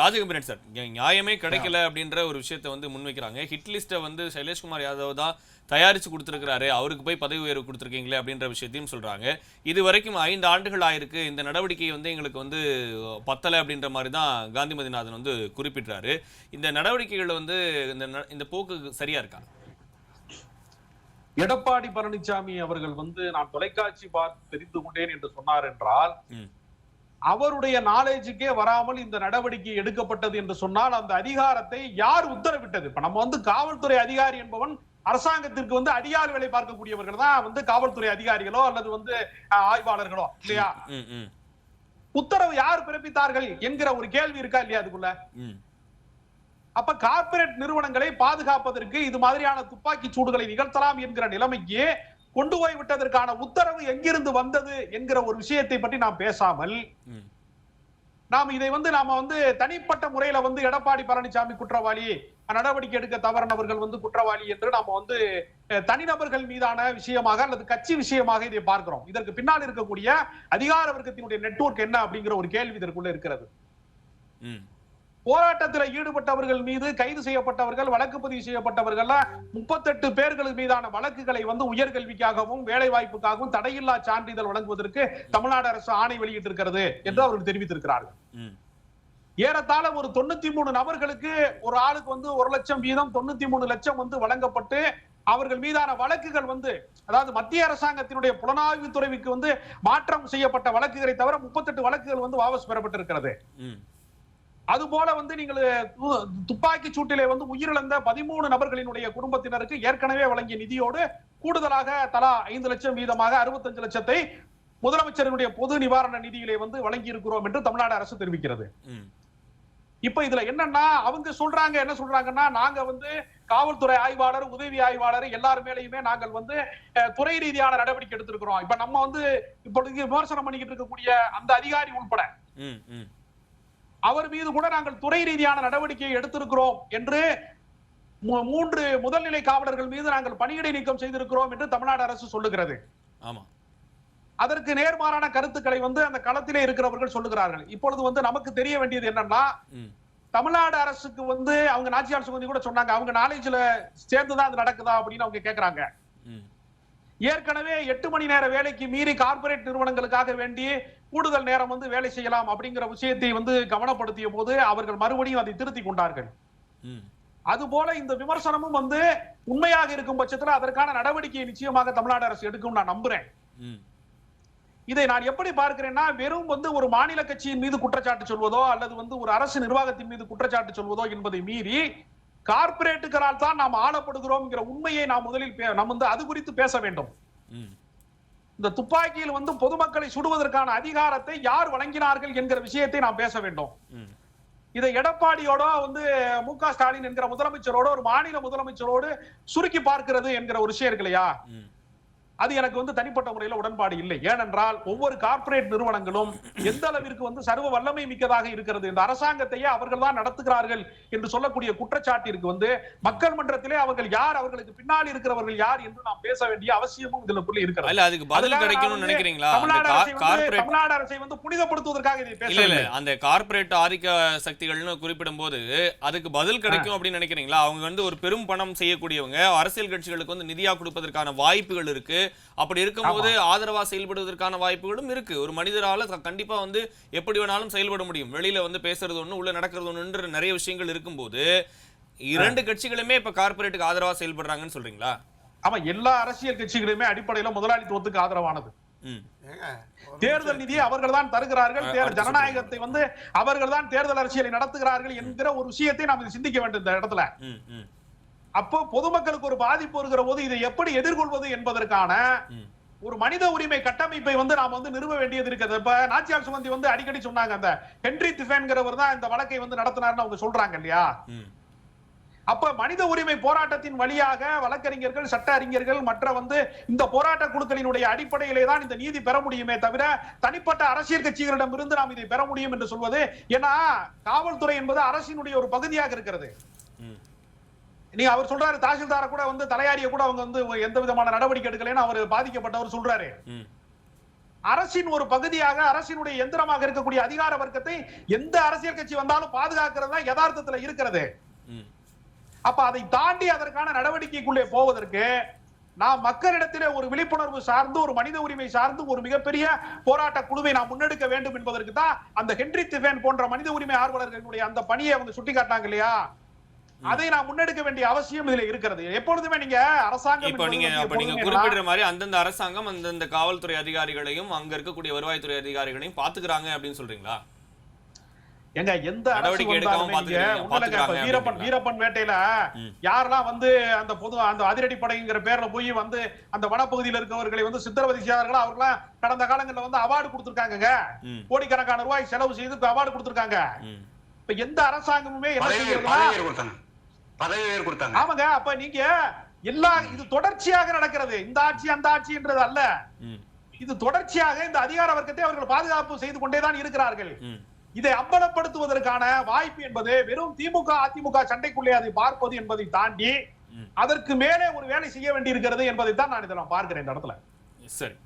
Rajagambhiran sir நியாயமே கிடைக்கல அப்படின்ற ஒரு விஷயத்தை வந்து முன்வைக்கிறாங்க. ஹிட் லிஸ்ட்டை வந்து சைலேஷ்குமார் யாதவ் தான் தயாரிச்சு கொடுத்துருக்காரு அவருக்கு போய் பதவி உயர்வு கொடுத்துருக்கீங்களே அப்படின்ற விஷயத்தையும் சொல்றாங்க. இது வரைக்கும் ஐந்து ஆண்டுகள் ஆயிருக்கு. இந்த நடவடிக்கை வந்து எங்களுக்கு வந்து பத்தலை அப்படின்ற மாதிரி தான் காந்திமதிநாதன் வந்து குறிப்பிட்டாரு இந்த நடவடிக்கைகள் வந்து இந்த இந்த போக்கு சரியா இருக்கா? எடப்பாடி பழனிசாமி அவர்கள் வந்து நான் தொலைக்காட்சி பார்த்து தெரிந்து கொண்டேன் என்று சொன்னார் என்றால். அவருடைய நாலேஜுக்கே வராமல் இந்த நடவடிக்கை எடுக்கப்பட்டது என்று சொன்னால் அந்த அதிகாரத்தை யார் உத்தரவிட்டது? இப்ப நம்ம வந்து காவல்துறை அதிகாரி என்பவன் அரசாங்கத்திற்கு வந்து அடியார் வேலை பார்க்கக்கூடியவர்கள் தான் வந்து காவல்துறை அதிகாரிகளோ அல்லது வந்து ஆய்வாளர்களோ இல்லையா? உத்தரவு யார் பிறப்பித்தார்கள் என்கிற ஒரு கேள்வி இருக்கா இல்லையா அதுக்குள்ள? அப்ப கார்ப்பரேட் நிறுவனங்களை பாதுகாப்பதற்கு இது மாதிரியான துப்பாக்கி சூடுகளை நிகழ்த்தலாம் என்கிற நிலைமைக்கு கொண்டு போய் விட்டதற்கான உத்தரவு எங்கிருந்து வந்தது என்கிற ஒரு விஷயத்தை பற்றி நாம் பேசாமல் நாம் இதை வந்து நாம வந்து தனிப்பட்ட முறையில வந்து எடப்பாடி பழனிசாமி குற்றவாளி நடவடிக்கை எடுக்க தவறினவர்கள் வந்து குற்றவாளி என்று நாம வந்து தனிநபர்கள் மீதான விஷயமாக அல்லது கட்சி விஷயமாக இதை பார்க்கிறோம். இதற்கு பின்னால் இருக்கக்கூடிய அதிகார வர்க்கத்தினுடைய நெட்வொர்க் என்ன அப்படிங்கிற ஒரு கேள்வி இதற்குள்ள இருக்கிறது. போராட்டத்தில் ஈடுபட்டவர்கள் மீது கைது செய்யப்பட்டவர்கள் வழக்கு பதிவு செய்யப்பட்டவர்கள் முப்பத்தெட்டு பேர்கள் மீதான வழக்குகளை வந்து உயர்கல்விக்காகவும் வேலை வாய்ப்புக்காகவும் தடையில்லா சான்றிதழ் வழங்குவதற்கு தமிழ்நாடு அரசு ஆணை வெளியிட்டிருக்கிறது என்று அவர்கள் தெரிவித்திருக்கிறார்கள். ஏறத்தாழ ஒரு தொண்ணூத்தி மூணு நபர்களுக்கு ஒரு ஆளுக்கு வந்து ஒரு லட்சம் வீதம் தொண்ணூத்தி மூணு லட்சம் வந்து வழங்கப்பட்டு அவர்கள் மீதான வழக்குகள் வந்து அதாவது மத்திய அரசாங்கத்தினுடைய புலனாய்வு துறைக்கு வந்து மாற்றம் செய்யப்பட்ட வழக்குகளை தவிர முப்பத்தெட்டு வழக்குகள் வந்து வாபஸ் பெறப்பட்டிருக்கிறது. அது போல வந்து நீங்கள் துப்பாக்கி சூட்டிலே வந்து உயிரிழந்த பதிமூணு நபர்களினுடைய குடும்பத்தினருக்கு ஏற்கனவே வழங்கிய நிதியோடு கூடுதலாக தலா ஐந்து லட்சம் வீதமாக அறுபத்தஞ்சு லட்சத்தை முதலமைச்சரினுடைய பொது நிவாரண நிதியிலே வந்து வழங்கி இருக்கிறோம் என்று தமிழ்நாடு அரசு தெரிவிக்கிறது. இப்ப இதுல என்னன்னா அவங்க சொல்றாங்க என்ன சொல்றாங்கன்னா நாங்க வந்து காவல்துறை ஆய்வாளர் உதவி ஆய்வாளர் எல்லார் மேலயுமே நாங்கள் வந்து துறை ரீதியான நடவடிக்கை எடுத்திருக்கிறோம். இப்ப நம்ம வந்து இப்பொழுது விமர்சனம் பண்ணிக்கிட்டு இருக்கக்கூடிய அந்த அதிகாரி உள்பட அவர் மீது கூட நாங்கள் துறை ரீதியான நடவடிக்கையை எடுத்திருக்கிறோம் என்று மூன்று முதல்நிலை காவலர்கள் மீது நாங்கள் பணியிடை நீக்கம் செய்திருக்கிறோம் என்று தமிழ்நாடு அரசு சொல்லுகிறது. ஆமா. அதற்கு நேர்மாறான கருத்துக்களை வந்து அந்த களத்திலே இருக்கிறவர்கள் சொல்லுகிறார்கள். இப்பொழுது வந்து நமக்கு தெரிய வேண்டியது என்னன்னா தமிழ்நாடு அரசுக்கு வந்து அவங்க நாச்சியார் சுகந்தி கூட சொன்னாங்க. அவங்க நாலேஜ்ல சேர்ந்துதான் அது நடக்குதா அப்படின்னு அவங்க கேக்குறாங்க. ஏற்கனவே எட்டு மணி நேர வேலைக்கு மீறி கார்ப்பரேட் நிறுவனங்களுக்காக வேண்டி கூடுதல் நேரம் வந்து வேலை செய்யலாம் அப்படிங்கிற விஷயத்தை வந்து கவனப்படுத்திய போது அவர்கள் மறுபடியும் அதை திருத்தி கொண்டார்கள். அதுபோல இந்த விமர்சனமும் வந்து உண்மையாக இருக்கும் பட்சத்துல அதற்கான நடவடிக்கையை நிச்சயமாக தமிழ்நாடு அரசு எடுக்கும் நான் நம்புறேன். இதை நான் எப்படி பார்க்கிறேன்னா வெறும் வந்து ஒரு மாநில கட்சியின் மீது குற்றச்சாட்டு சொல்வதோ அல்லது வந்து ஒரு அரசு நிர்வாகத்தின் மீது குற்றச்சாட்டு சொல்வதோ என்பதை மீறி கார்ப்பரேட்டுகளால் தான் நாம் ஆளப்படுகிறோம்ங்கிற உண்மையை நாம் முதலில் பே- நாம் வந்து அது குறித்து பேச வேண்டும். இந்த துப்பாக்கியில் வந்து பொதுமக்களை சுடுவதற்கான அதிகாரத்தை யார் வழங்கினார்கள் என்கிற விஷயத்தை நாம் பேச வேண்டும். இதை எடப்பாடியோட வந்து மு க ஸ்டாலின் என்கிற முதலமைச்சரோட ஒரு மாநில முதலமைச்சரோடு சுருக்கி பார்க்கிறது என்கிற ஒரு விஷயம் இருக்கு இல்லையா? அது எனக்கு வந்து தனிப்பட்ட முறையில் உடன்பாடு இல்லை. ஏனென்றால் ஒவ்வொரு கார்ப்பரேட் நிறுவனங்களும் எந்த அளவிற்கு வந்து சர்வ வல்லமை மிக்கதாக இருக்கிறது இந்த அரசாங்கத்தையே அவர்கள் தான் நடத்துகிறார்கள் என்று சொல்லக்கூடிய குற்றச்சாட்டிற்கு வந்து மக்கள் மன்றத்திலே அவர்கள் யார் அவர்களுக்கு பின்னால் இருக்கிறவர்கள் யார் என்று நாம் பேச வேண்டிய அவசியமும் இதுக்குள்ள இருக்கிறது. இல்ல அதுக்கு பதில் கிடைக்கணும்னு நினைக்கிறீங்களா? தமிழ்நாடு அரசை வந்து புனிதப்படுத்துவதற்காக இதை இல்ல இல்ல. அந்த கார்ப்பரேட் ஆதிக்க சக்திகள்னு குறிப்பிடும்போது அதுக்கு பதில் கிடைக்கும் அப்படின்னு நினைக்கிறீங்களா? அவங்க வந்து ஒரு பெரும் பணம் செய்யக்கூடியவங்க அரசியல் கட்சிகளுக்கு வந்து நிதியா கொடுப்பதற்கான வாய்ப்புகள் இருக்கு. அப்படி இருக்கும்போது ஆதரவா செயல்படுவதற்கான வாய்ப்புகளும் இருக்கு. ஒரு மனிதரால கண்டிப்பா வந்து எப்படி வேணாலும் செயல்பட முடியும். வெளியில வந்து பேசுறது ஒண்ணு உள்ள நடக்கிறது ஒண்ணுன்ற நிறைய விஷயங்கள் இருக்கும்போது இரண்டு கட்சிகளுமே இப்ப கார்ப்பரேட்டுக்கு ஆதரவா செயல்படுறாங்கன்னு சொல்றீங்களா? ஆமா எல்லா அரசியல் கட்சிகளுமே அடிப்படையில முதலாளித்துவத்துக்கு ஆதரவானது. தேர்தல் நிதியை அவர்கள் தான் தருகிறார்கள். ஜனநாயகத்தை வந்து அவர்கள் தான் தேர்தல் அரசியலை நடத்துகிறார்கள் என்கிற ஒரு விஷயத்தை நாம் சிந்திக்க வேண்டும் இந்த இடத்துல. ம் ம். அப்போ பொதுமக்களுக்கு ஒரு பாதிப்பு வருகிற போது இதை எப்படி எதிர்கொள்வது என்பதற்கான ஒரு மனித உரிமை கட்டமைப்பை வந்து நாம வந்து நிறுவ வேண்டியது இருக்குது. இப்ப நாச்சியார் சுமந்தி வந்து அடிக்கடி சொன்னாங்க அந்த ஹென்றி திஃபேன்கிறவர் தான் இந்த வழக்கை வந்து நடத்தினார்னு அவங்க சொல்றாங்க இல்லையா? அப்ப மனித உரிமை போராட்டத்தின் வழியாக வழக்கறிஞர்கள் சட்ட அறிஞர்கள் மற்ற வந்து இந்த போராட்ட குழுக்களினுடைய அடிப்படையிலே தான் இந்த நீதி பெற முடியுமே தவிர தனிப்பட்ட அரசியல் கட்சிகளிடமிருந்து நாம் இதை பெற முடியும் என்று சொல்வது. ஏன்னா காவல்துறை என்பது அரசினுடைய ஒரு பகுதியாக இருக்கிறது. ம் நீ அவர் சொல்றாரு தாசில்தார கூட வந்து தலையாரிய கூட அவங்க வந்து எந்த விதமான நடவடிக்கை எடுக்கலைன்னு அவர் பாதிக்கப்பட்டவர் சொல்றாரு. அரசின் ஒரு பகுதியாக அரசினுடைய எந்திரமாக இருக்கக்கூடிய அதிகார வர்க்கத்தை எந்த அரசியல் கட்சி வந்தாலும் பாதுகாக்கிறது தான் யதார்த்தத்துல இருக்கிறது. அப்ப அதை தாண்டி அதற்கான நடவடிக்கைக்குள்ளே போவதற்கு நாம் மக்களிடத்திலே ஒரு விழிப்புணர்வு சார்ந்து ஒரு மனித உரிமை சார்ந்து ஒரு மிகப்பெரிய போராட்ட குழுவை நாம் முன்னெடுக்க வேண்டும் என்பதற்கு தான் அந்த ஹென்றி திஃபேன் போன்ற மனித உரிமை ஆர்வலர்களுடைய அந்த பணியை அவங்க சுட்டி காட்டினாங்க இல்லையா? அதை நாம் முன்னெடுக்க வேண்டிய அவசியம் இதுல இருக்கிறது. எப்பொழுதுமே நீங்க அரசாங்கம் இப்போ நீங்க அப்ப நீங்க குறிப்பிடுற மாதிரி அந்தந்த அரசாங்கம் அந்தந்த காவல்துறை அதிகாரிகளையும் அங்க இருக்கக்கூடிய வருவாய்த்துறை அதிகாரிகளையும் பாத்துக்கிறாங்க அப்படின்னு சொல்றீங்களா? எங்க எந்த நடவடிக்கை எடுக்காம வீரப்பன்? வீரப்பன் வேட்டையில. யாரெல்லாம் வந்து அந்த பொது அந்த அதிரடி படைங்கிற பேர்ல போய் வந்து அந்த வனப்பகுதியில் இருக்கவர்களை வந்து சித்திரவதை செய்யார்களோ அவர்களாம் கடந்த காலங்கள்ல வந்து அவார்டு கொடுத்திருக்காங்க கோடிக்கணக்கான ரூபாய் செலவு செய்து அவார்டு கொடுத்திருக்காங்க. இப்ப எந்த அரசாங்கமுமே என்ன பதவி உயர் கொடுத்தாங்க. ஆமாங்க அப்ப நீங்க எல்லா இது தொடர்ச்சியாக நடக்கிறது. இந்த ஆட்சி அந்த ஆட்சின்றது அல்ல. இது தொடர்ச்சியாக இந்த அதிகார வர்க்கத்தை அவர்கள் பாதுகாப்பு செய்து கொண்டே தான் இருக்கிறார்கள். இதை அம்பலப்படுத்துவதற்கான வாய்ப்பு என்பது வெறும் திமுக அதிமுக சண்டைக்குள்ளே அதை பார்ப்பது என்பதை தாண்டி அதற்கு மேலே ஒரு வேலை செய்ய வேண்டியிருக்கிறது என்பதை தான் நான் இதெல்லாம் பார்க்கிறேன் இந்த இடத்துல. சரி.